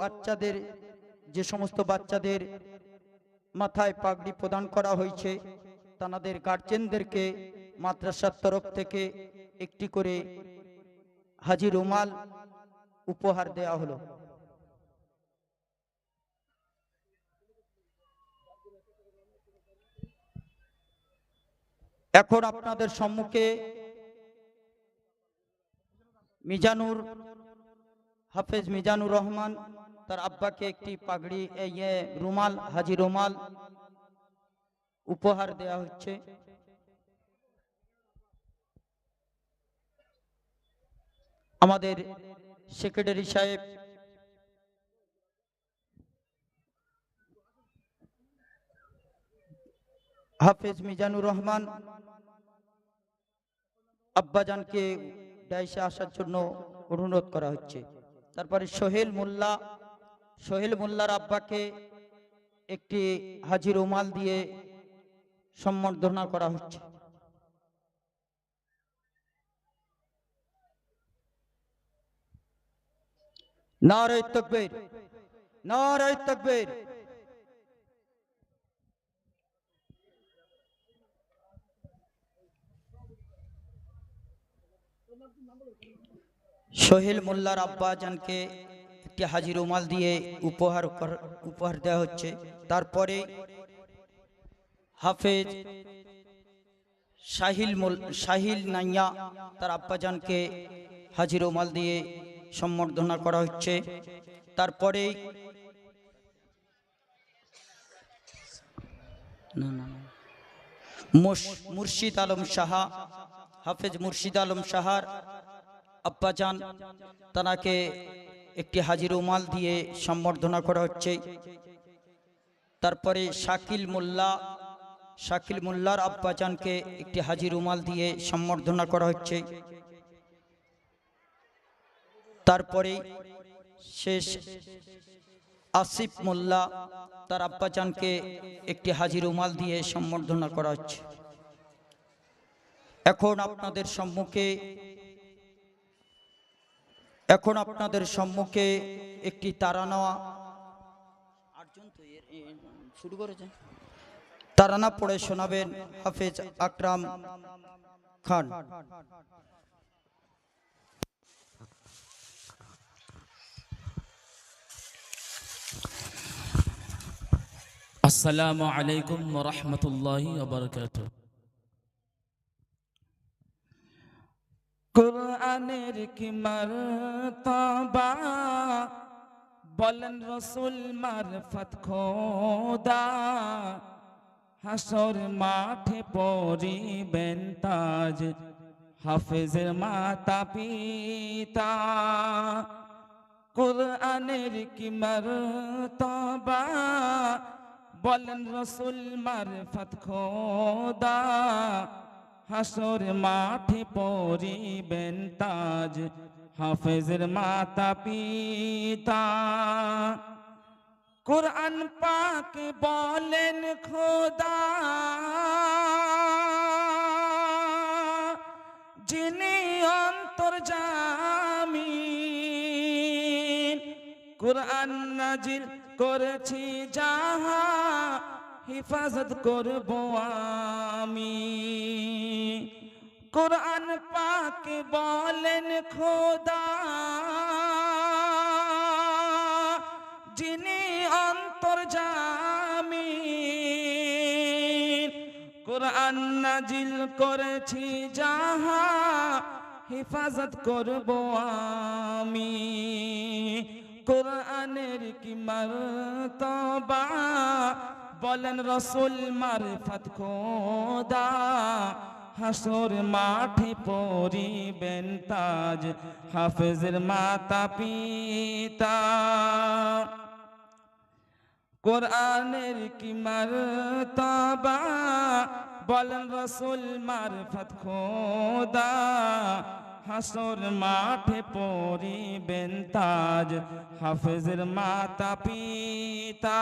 বাচ্চাদের, যে সমস্ত বাচ্চাদের মাথায় পাগড়ি প্রদান করা হয়েছে তাদের গার্জেনদেরকে মাদ্রাসার তরফ থেকে একটি করে হাজি রুমাল উপহার দেওয়া হলো। এখন আপনাদের সম্মুখে মিজানুর, হাফেজ মিজানুর রহমান তার আব্বাকে একটি পাগড়ি এই রুমাল, হাজি রুমাল উপহার দেয়া হচ্ছে। আমাদের সেক্রেটারি সাহেব, হাফেজ মিজানুর রহমান আব্বাজানকে ডাইসে আসার জন্য অনুরোধ করা হচ্ছে। তারপরে সোহেল মোল্লা সোহেল মোল্লার আব্বাকে একটি হাজির রুমাল দিয়ে সম্বর্ধনা করা হচ্ছে। সোহেল মোল্লার আব্বাজানকে একটি হাজির রুমাল দিয়ে উপহার উপহার দেওয়া হচ্ছে তারপরে হাফেজ শাহিল শাহিল নাইয়া তার আব্বাজানকে হাজির রুমাল দিয়ে সম্বর্ধনা করা হচ্ছে তারপরে। মুর্শিদ আলম সাহা, হাফেজ মুর্শিদ আলম সাহার আব্বাজান তানাকে একটি হাজির উমাল দিয়ে সম্বর্ধনা করা হচ্ছে। তারপরে শাকিল মোল্লা, শাকিল মোল্লার আব্বাজানকে একটি হাজির উমাল দিয়ে সম্বর্ধনা করা হচ্ছে। তারপরে শেষ আসিফ মোল্লা, তার আব্বাজানকে একটি হাজির উমাল দিয়ে সম্বর্ধনা করা হচ্ছে। এখন আপনাদের সম্মুখে এখন আপনাদের সম্মুখে একটি তারানা আটজন তো এর- শুরু করেছে। তারানা পড়ে শোনাবেন হাফেজ আকরাম খান। আসসালামু আলাইকুম রহমতুল্লাহ বরকাত কোরআনের কি মারতাবা? বলেন রসুল, মারফত খোদা। হাসর মাঠে পরিবেন তাজ, হাফেজের মাতা পিতা। কোরআনের কি মারতাবা? বলেন রসুল, মারফত খোদা। হাসর মাঠে পরিবেন তাজ, হাফেজের মাতা পিতা। কোরআন পাক বলেন, খোদা, যিনি অন্তর জামিন, কোরআন নাজিল করেছি, যাহা হিফাজত করব আমি। কোরআন পাক বলেন খোদা, যিনি অন্তর জামিন কোরআন নাজিল করেছি, যাহা হেফাজত করব আমি। কোরআনের কি মারতবা? বলেন রসুল মারফত খোদা। হাসর মাঠে পরিবেন তাজ, হাফেজের মাতা পিতা কোরআনের কি মারতাবা? বলেন রসুল, মারফত খোদা। হাসর মাঠে পরিবেন তাজ, হাফেজের মাতা পিতা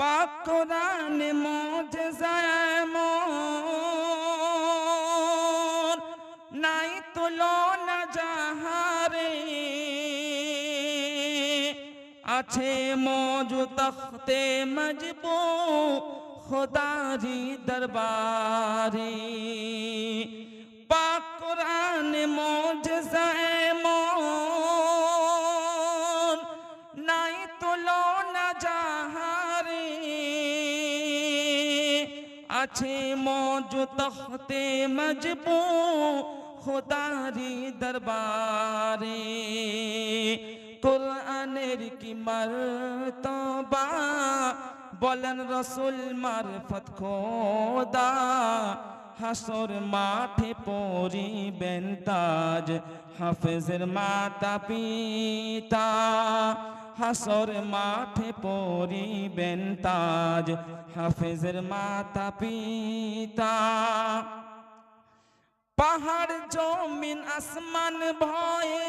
পাক কোরআন মুজজায় মোর নাই তুলনা যাহারে আছে মজু তখতে মজবু খোদারি দরবারে। পাক কোরআন মোজজায়ে আছে মজু তখতে মজবু খোদারি দরবারে। কোরআনের কি মর্তবা? বলেন রসুল, মারফত খোদা। হাসর মাঠে পরিবেন তাজ। হাফেজের মাতা পিতা, হাসর মাঠে পরিবেন তাজ। হাফেজের মাতা পিতা, পাহাড়, জমিন, আসমান ভয়ে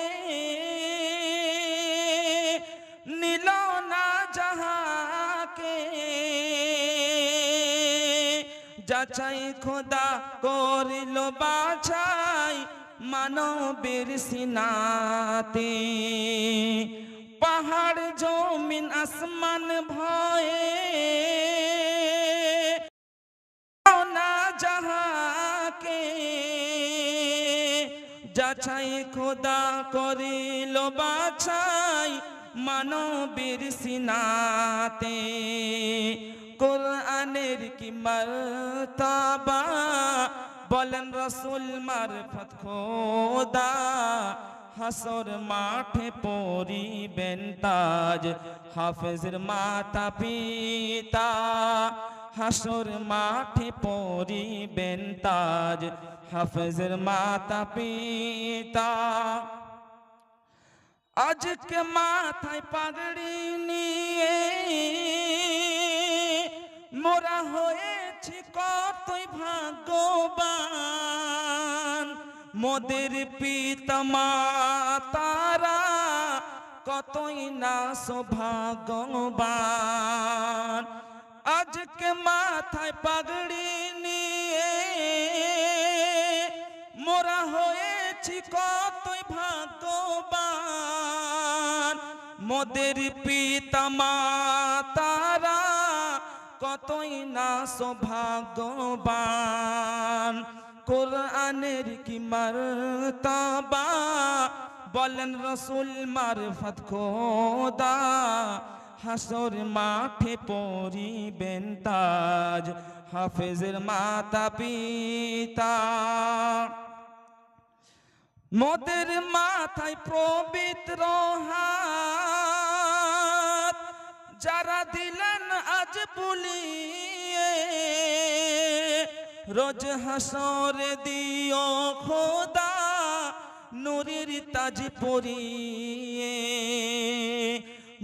নীল না যাহাকে। যাচাই খোদা করিল বাছাই মানবের সিনাতে। পাহাড়, জমিন, আসমান ভয়ে। না যাহাকে। যাচাই খোদা করিল, বাছাই মানবীর সিনাতে। কোরআনের কি মর্তবা? বলেন রসুল, মারফত খোদা, হাসর মাঠে পরিবেন তাজ, হাফেজের মাতা পিতা, হাসর মাঠে পরিবেন তাজ, হাফেজের মাতা পিতা। আজকে মাথায় পাগড়ি নিয়ে মোরা হয়েছি কতই ভাগ্যবান। মোদের পিতা তারা কতই না সৌভাগ্যবান। আজকে মাথায় পাগড়ি নিয়ে মোরা হয়েছি কতই ভাগ্যবান। মোদের পিতা কতই না সৌভাগ্যবান। কোরআনের কি মর্তবা? বলেন রসুল, মারফত খোদা। হাসর মাঠে পরিবেন তাজ, হাফেজের মাতা পিতা মোদের মাথায় পবিত্র হাত, যারা দিলেন আজ বুলিয়ে রোজ হাসরে দিও খোদা, নুরির তাজ পরিয়ে।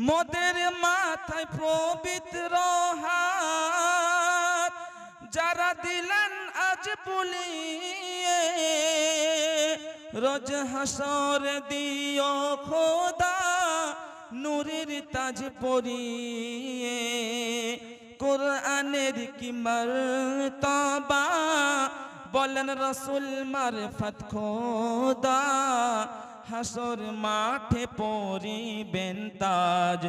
মোদের মাথায় পবিত্র হাত, যারা দিলেন আজ বুলিয়ে রোজ হাসর দিও খোদা নূরের তাজ পরিয়ে কোরআনের কি মর্তবা? বলেন রসুল, মারফত খোদা, হাসর মাঠে পরিবেন তাজ,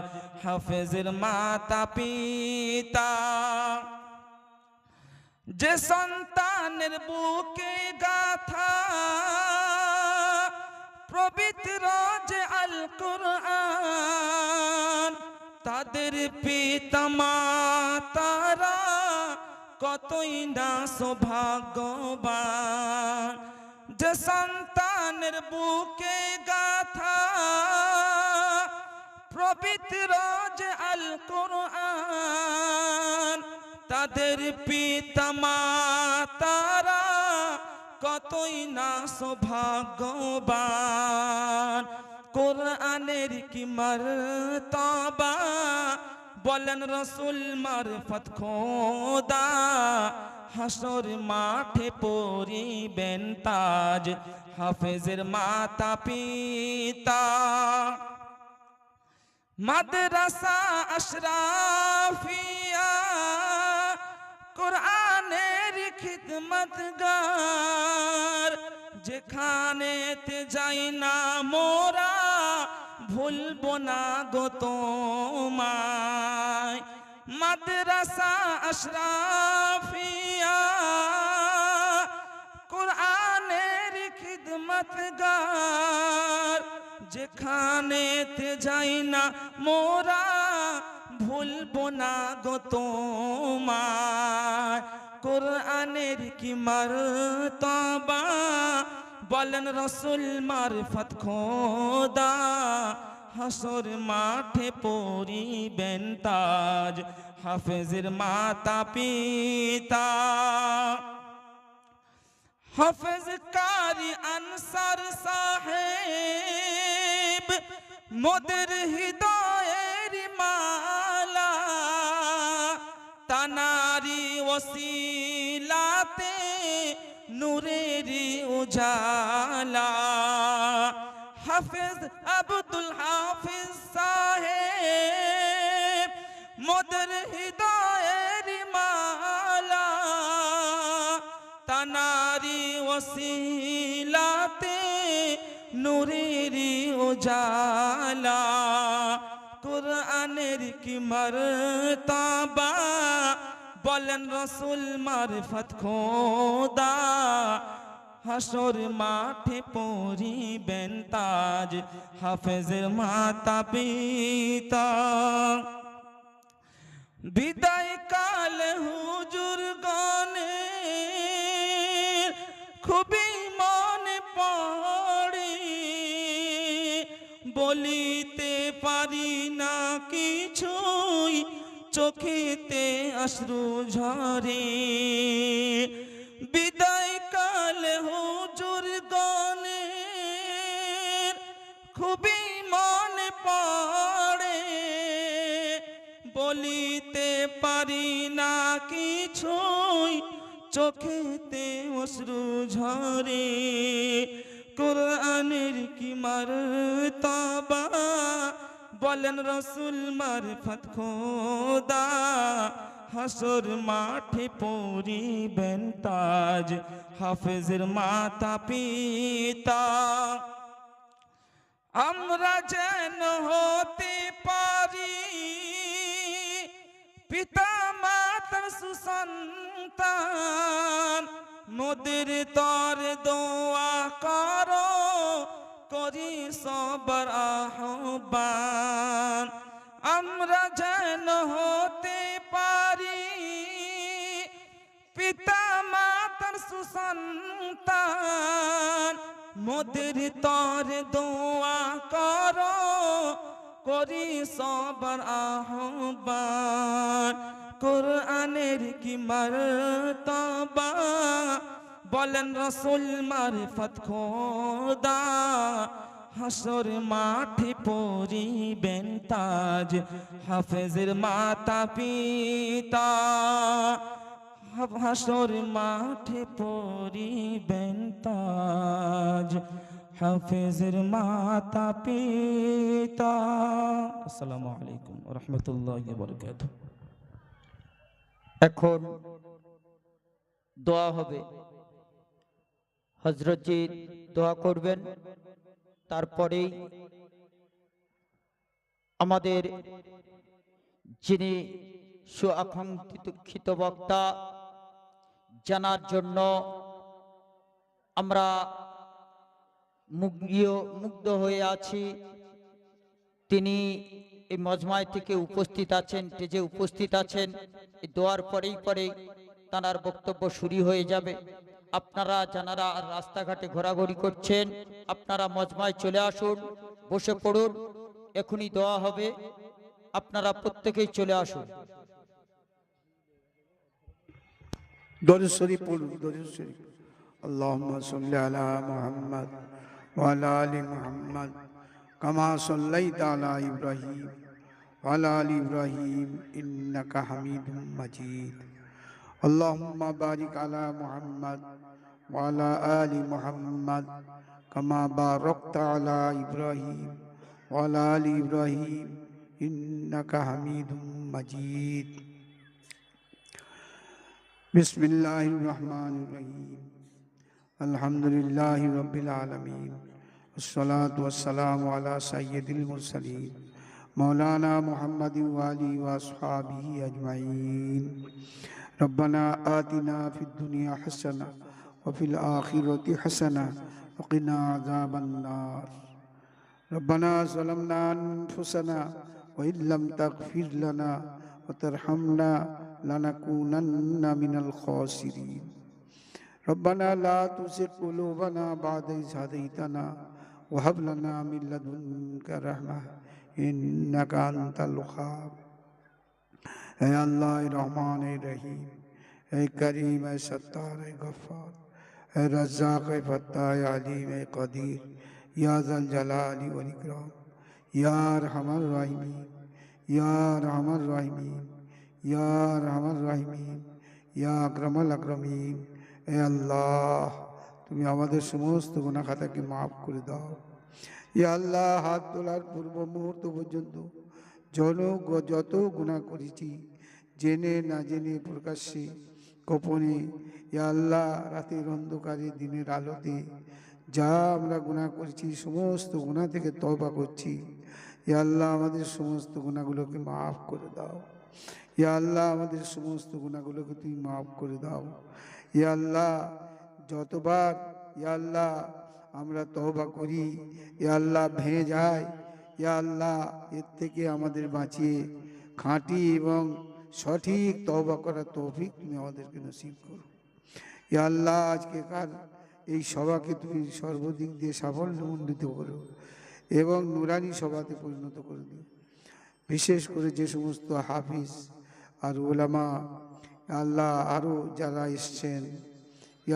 হাফেজের মাতা পিতা। যে সন্তানের বুকে গাথা পবিত্র যে আল কোরআন তাদের পিতা তারা কতই না সৌভাগ্যবান। যে সন্তানের বুকে গাথা পবিত্র যে আল কোরআন তাদের পিতা তারা কতই না সৌভাগ্যবান। কোরআনের কি মর্তবা? বলেন রসুল, মারফত খোদা। হাসর মাঠে পরিবেন তাজ, হাফেজের মাতা পিতা। মাদ্রাসা আশরাফিয়া, কোরআনের খিদমতগার, যেখানেতে যাই না মোরা, ভুলবো না গো তোমায়। মাদ্রাসা আশরাফিয়া, কোরআনের খিদমতগার, যেখানেতে যাই না মোরা, ভুলবো না গো তোমায়। কোরআনের কি মারতবা বলেন রসুল মারফত খোদা, হাসর মাঠে পরিবেন তাজ, হাফেজের মাতা পিতা। হাফেজ কারি আনসার সাহেব, মোদের হৃদয়ের মালা তানারি ওসিলাতে নূরেরি উজালা। হাফেজ আব্দুল হাফিজ সাহেব, মোদের হৃদয়ের মালা। তানারি ওসিলাতে নূরেরি উজালা। কোরআনের কি মর্তবা বলেন রসুল, মারফত খোদা, হাসর মাঠে পরিবেন তাজ, হাফেজের মাতা পিতা। বিদায় কাল হুজুর গনে চোখেতে অশ্রু ঝরে। বিদায় কাল হুজুর গনে খুবই মন পড়ে। বলিতে পারি না কিছুই, চোখেতে অশ্রু ঝরে। কোরআনের কি মারতবা? বলেন রসুল, মারফত খোদা, হাসর মাঠে পরিবেন তাজ, হাফেজের মাতা পিতা আমরা যেন হতে পারি পিতা মাতার সুসন্তান, মোদের তর দোয়া করো করি সবার আহ্বান। আমরা যেন হতে পারি। পিতা মাতার সুসন্তান, মোদের তর দোয়া কর। করি সবার আহ্বান। কোরআনের কি মারতবা? বলেন রসুল, মারফত খোদা, হাসর মাঠে পরিবেন তাজ, হাফেজের মাতা পিতা, হাসর মাঠে পরিবেন তাজ, হাফেজের মাতা পিতা। আসসালামু আলাইকুম রহমতুল্লাহ বরকাত এখন দোয়া হবে। হজরতজি দোয়া করবেন। তারপরেই আমাদের যিনি সুআকাঙ্ক্ষিত বক্তা, জানার জন্য আমরা মুগ্ধ মুগ্ধ হয়ে আছি। তিনি এই মজমায় থেকে উপস্থিত আছেন যে উপস্থিত আছেন। দোয়ার পরেই পরেই তাঁর বক্তব্য শুরু হয়ে যাবে। আপনারা যারা রাস্তাঘাটে ঘোরাঘুরি করছেন, আপনারা মজমায় চলে আসুন, বসে পড়ুন এখনই দোয়া হবে, আপনারা প্রত্যেকেই চলে আসুন। দরুদ শরীফ পড়ুন আলি ইব্রাহিম اللهم بارك على محمد وعلى آل محمد كما باركت على إبراهيم وعلى آل إبراهيم إنك حميد مجيد. بسم الله الرحمن الرحيم. الحمد لله رب العالمين. الصلاة والسلام على سيد المرسلين. مولانا محمد وآله وأصحابه أجمعين. ربنا آتنا في الدنيا حسنة وفي الآخرة حسنة وقنا عذاب النار. ربنا ظلمنا أنفسنا وإن لم تغفر لنا وترحمنا لنكونن من الخاسرين. ربنا لا تزغ قلوبنا بعد إذ هديتنا وهب لنا من لدنك رحمة إنك أنت الوهاب. اے اللہ رحمان رحیم اے کریم، اے ستار، اے غفار، اے رزاق، اے فتح اے علیم، اے قدیر، یا ذل جلال و اکرام یا رحم الرحیمین یا رحم الرحیمین یا رحم الرحیمین یا اکرم الاکرمین، اے اللہ তুমি আমাদের সমস্ত গুনাহ খাতাকে মাফ করে দাও ইয়া আল্লাহ হাত তোলার পূর্ব মুহূর্ত পর্যন্ত জন যত গুণা করেছি, জেনে না জেনে প্রকাশ্যে গোপনে আল্লাহ রাতের অন্ধকারে দিনের আলোতে যা আমরা গুনাহ করেছি, সমস্ত গুনাহ থেকে তওবা করছি। ইয়া আল্লাহ আমাদের সমস্ত গুণাগুলোকে মাফ করে দাও। ইয়া আল্লাহ আমাদের সমস্ত গুণাগুলোকে তুমি মাফ করে দাও। ইয়া আল্লাহ যতবার ইয়া আল্লাহ আমরা তহবা করি ইয়া আল্লাহ ভেঙে যায় ইয়া আল্লাহ, এর থেকে আমাদের বাঁচিয়ে খাঁটি এবং সঠিক তহবা করার তৌফিক তুমি আমাদেরকে নসিব করো। ইয়া আল্লাহ, আজকে কার এই সভাকে তুমি সর্বদিক দিয়ে সাফল্যমণ্ডিত করো এবং নুরানি সভাতে পরিণত করে দিও। বিশেষ করে যে সমস্ত হাফিজ আর ওলামা আল্লাহ আরও যারা এসছেন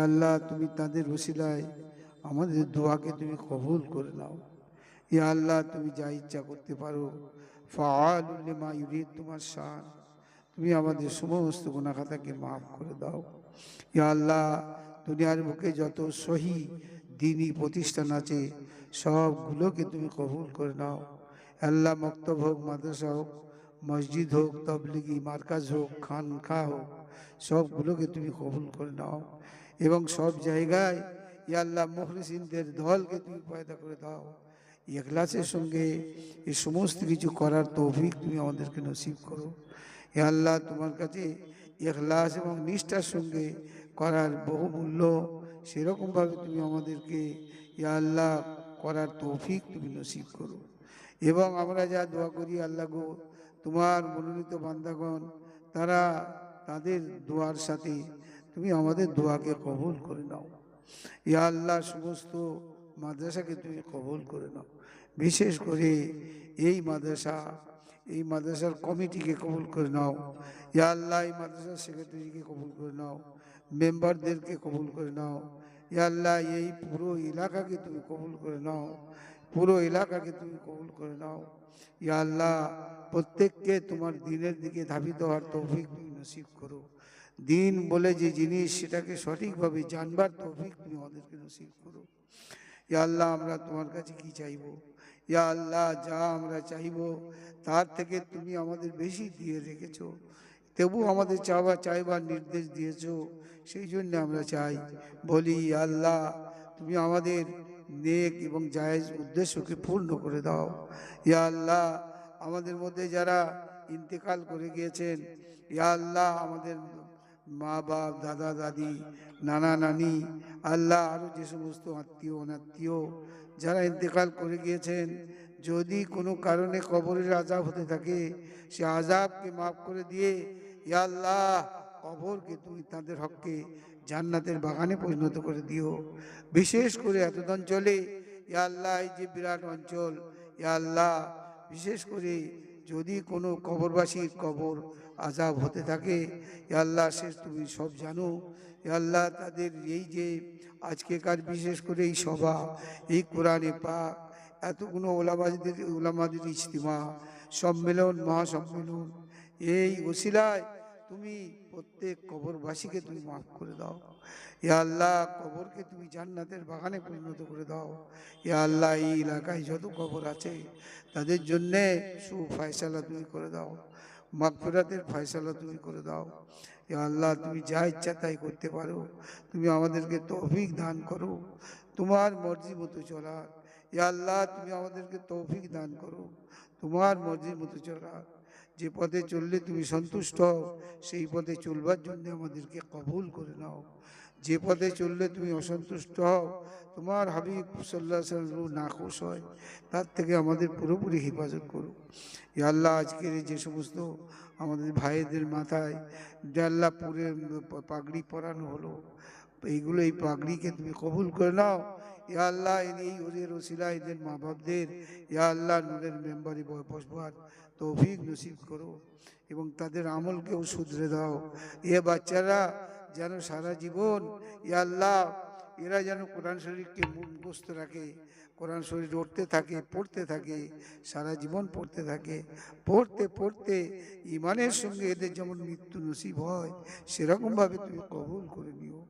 আল্লাহ, তুমি তাদের ওসিলায় আমাদের দোয়াকে তুমি কবুল করে নাও। ইয়া আল্লাহ, তুমি যা ইচ্ছা করতে পারো। ফাআলুল্লিমা ইউরিদ, তোমার শান। তুমি আমাদের সমস্ত গুণাখাতাকে মাফ করে দাও। ইয়া আল্লাহ, দুনিয়ার বুকে যত সহি দিনই প্রতিষ্ঠান আছে, সবগুলোকে তুমি কবুল করে নাও। আল্লাহ, মক্তব হোক, মাদ্রাসা হোক, মসজিদ হোক, তবলিগি, মার্কাজ হোক খানখা হোক, সবগুলোকে তুমি কবুল করে নাও। এবং সব জায়গায় ইয়া আল্লাহ দলকে তুমি পয়দা করে দাও। এখলাসের সঙ্গে এই সমস্ত কিছু করার তৌফিক তুমি আমাদেরকে নসিব করো। এ আল্লাহ, তোমার কাছে এখলাস এবং নিষ্ঠার সঙ্গে করার বহুমূল্য সেরকমভাবে তুমি আমাদেরকে ইয়া আল্লাহ করার তৌফিক তুমি নসিব করো। এবং আমরা যা দোয়া করি আল্লাহ গো, তোমার মনোনীত বান্দাগণ, তারা তাদের দোয়ার সাথে তুমি আমাদের দোয়াকে কবুল করে নাও। ইয়া আল্লাহ, সমস্ত মাদ্রাসাকে তুমি কবুল করে নাও। বিশেষ করে এই মাদ্রাসা, এই মাদ্রাসার কমিটিকে কবুল করে নাও। ইয়া আল্লাহ, এই মাদ্রাসার সেক্রেটারিকে কবুল করে নাও। মেম্বারদেরকে কবুল করে নাও। ইয়া আল্লাহ, এই পুরো এলাকাকে তুমি কবুল করে নাও। পুরো এলাকাকে তুমি কবুল করে নাও। ইয়া আল্লাহ, প্রত্যেককে তোমার দিনের দিকে ধাবিত হওয়ার তৌফিক তুমি নসিব করো। দিন বলে যে জিনিস, সেটাকে সঠিকভাবে জানবার তৌফিক তুমি আমাদেরকে নসিব করো। ইয়া আল্লাহ, আমরা তোমার কাছে কি চাইব? ইয়া আল্লাহ যা আমরা চাইব, তার থেকে তুমি আমাদের বেশি দিয়ে রেখেছো। তবু আমাদের চাওয়া, চাইবার নির্দেশ দিয়েছ, সেই জন্য আমরা চাই, বলি আল্লাহ, তুমি আমাদের নেক এবং জায়েজ উদ্দেশ্যকে পূর্ণ করে দাও। ইয়া আল্লাহ, আমাদের মধ্যে যারা ইন্তেকাল করে গিয়েছেন, ইয়া আল্লাহ, আমাদের মা বাপ দাদা, দাদি, নানা, নানি, আল্লাহ আরও যে সমস্ত আত্মীয়, অনাত্মীয় যারা ইন্তেকাল করে গিয়েছেন, যদি কোনো কারণে কবরের আজাব হতে থাকে, সে আজাবকে মাফ করে দিয়ে, ইয়া আল্লাহ, কবরকে তুমি তাদের হককে জান্নাতের বাগানে পরিণত করে দিও। বিশেষ করে এতদ অঞ্চলে ইয়া আল্লাহ, এই যে বিরাট অঞ্চল, ইয়া আল্লাহ। বিশেষ করে যদি কোনো কবরবাসীর কবর আজাব হতে থাকে আল্লাহ, শেষ তুমি সব জানো। আল্লাহ, তাদের এই যে আজকেকার বিশেষ করে এই সভা, এই কোরআনে পাক, এতগুলো ওলামাদের ওলামাদের ইজতিমা, সম্মেলন, মহাসম্মেলন, এই ওসিলায় তুমি প্রত্যেক কবরবাসীকে তুমি মাফ করে দাও। ইয়া আল্লাহ, কবরকে তুমি জান্নাতের বাগানে পরিণত করে দাও। ইয়া আল্লাহ, এই এলাকায় যত কবর আছে, তাদের জন্যে সুফয়সালা তুমি করে দাও, মাগফিরাতের ফয়সালা তুমি করে দাও। আল্লাহ, তুমি যা ইচ্ছা তাই করতে পারো। তুমি আমাদেরকে তৌফিক দান করো। তোমার মর্জি মতো চলার। ইয়া আল্লাহ, তুমি আমাদেরকে তৌফিক দান করো। তোমার মর্জির মতো চলা যে পথে চললে তুমি সন্তুষ্ট হও, সেই পথে চলবার জন্য আমাদেরকে কবুল করে নাও। যে পথে চললে তুমি অসন্তুষ্ট হও তোমার হাবিব সাল্লাহ সাল্লাম নাখোশ হয়, তার থেকে আমাদের পুরোপুরি হেফাজত করো। ইয়া আল্লাহ, আজকের যে সমস্ত আমাদের ভাইদের মাথায় আল্লাহ, পুরে পাগড়ি পরানো হলো। এইগুলো, এই পাগড়িকে তুমি কবুল করে নাও। ইয়া আল্লাহ, এই ওদের ওসিলা এদের মা বাপদের ইয়া আল্লাহ, নূরের মেম্বারে বসবার তৌফিক নসিব করো এবং তাদের আমলকেও শুধরে দাও। এ বাচ্চারা যেন সারা জীবন, ইয়া আল্লাহ এরা যেন কোরআন শরীফকে মুখস্থ রাখে, কোরআন শরীফ পড়তে থাকে পড়তে থাকে, সারা জীবন পড়তে থাকে। পড়তে পড়তে ইমানের সঙ্গে এদের যেমন মৃত্যু নসিব হয়, সেরকমভাবে তুমি কবুল করে নিও।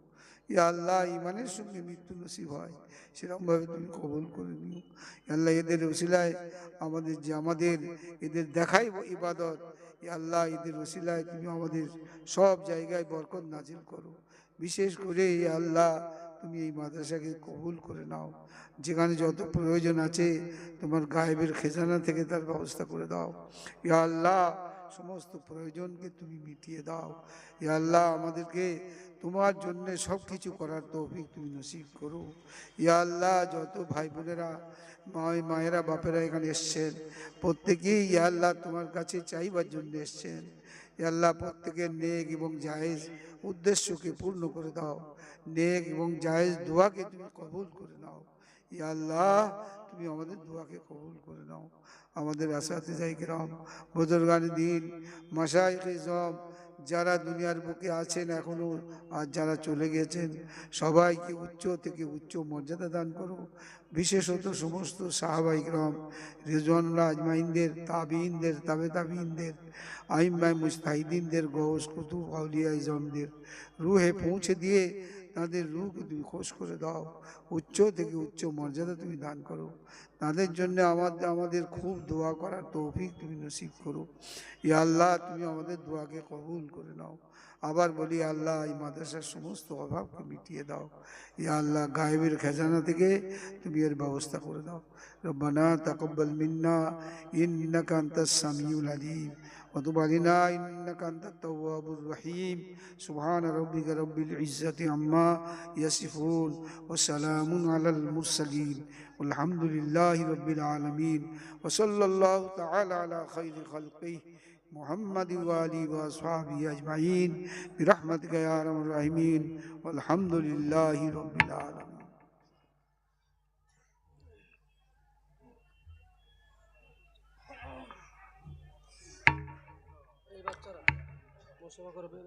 ইয়া আল্লাহ, ইমানের সঙ্গে মৃত্যু নসিব হয়, সেরকমভাবে তুমি কবল করে নিও। আল্লাহ, এদের ওসিলায় আমাদের যে আমাদের, এদের দেখাই ইবাদত। আল্লাহ, এদের ওসিলায় তুমি আমাদের সব জায়গায় বরকত নাজিল করো। বিশেষ করে আল্লাহ তুমি এই মাদ্রাসাকে কবুল করে নাও। যেখানে যত প্রয়োজন আছে, তোমার গায়েবের খেজানা থেকে তার ব্যবস্থা করে দাও। ইয়া আল্লাহ, সমস্ত প্রয়োজনকে তুমি মিটিয়ে দাও। ইয়া আল্লাহ, আমাদেরকে তোমার জন্য সব কিছু করার তৌফিক তুমি নসিব করো। ইয়া আল্লাহ, যত ভাই বোনেরা মা- মায়েরা, বাপেরা এখানে এসছেন, প্রত্যেকেই ইয়া আল্লাহ তোমার কাছে চাইবার জন্য এসছেন। ইয়া আল্লাহ, প্রত্যেকের নেক এবং জায়েজ উদ্দেশ্যকে পূর্ণ করে দাও নেক এবং জায়েজ দোয়াকে তুমি কবুল করে নাও ইয়া আল্লাহ, তুমি আমাদের দোয়াকে কবুল করে নাও। আমাদের আসাতে যাই গ্রাম, বুজুর্গান দিন মাসাইক ইজম যারা দুনিয়ার বুকে আছেন এখনও আর যারা চলে গেছেন, সবাইকে উচ্চ থেকে উচ্চ মর্যাদা দান করো। বিশেষত সমস্ত সাহাবাই গ্রাম, রেজওয়ানুল্লাহ আজমাইনদের তাবিনদের তাবে তাবিনদের আইম্মাই মুস্তাহিদিনদের গৌস কুতুব আউলিয়া ইজমদের, রুহে পৌঁছে দিয়ে তাদের রুহকে তুমি খোঁজ করে দাও। উচ্চ থেকে উচ্চ মর্যাদা তুমি দান করো। তাদের জন্য আমাদের আমাদের খুব দোয়া করার তৌফিক তুমি নসিব করো। ইয়া আল্লাহ, তুমি আমাদের দোয়াকে কবুল করে নাও। আবার বলি আল্লাহ, এই মাদ্রাসার সমস্ত অভাবকে মিটিয়ে দাও। ইয়া আল্লাহ, গায়েবের খেজানা থেকে তুমি এর ব্যবস্থা করে দাও। রব্বানা তাকব্বাল মিন্না, ইন্নাকা আনতাস সামিউল আলিম। وتب علينا إنك أنت التواب الرحيم. سبحان ربك رب العزة عما يصفون وسلام على المرسلين. والحمد لله رب العالمين. وصلى الله تعالى على خير خلقه محمد وآله وأصحابه أجمعين. برحمتك يا أرحم الراحمين. والحمد لله رب العالمين. বাচ্চারা করবে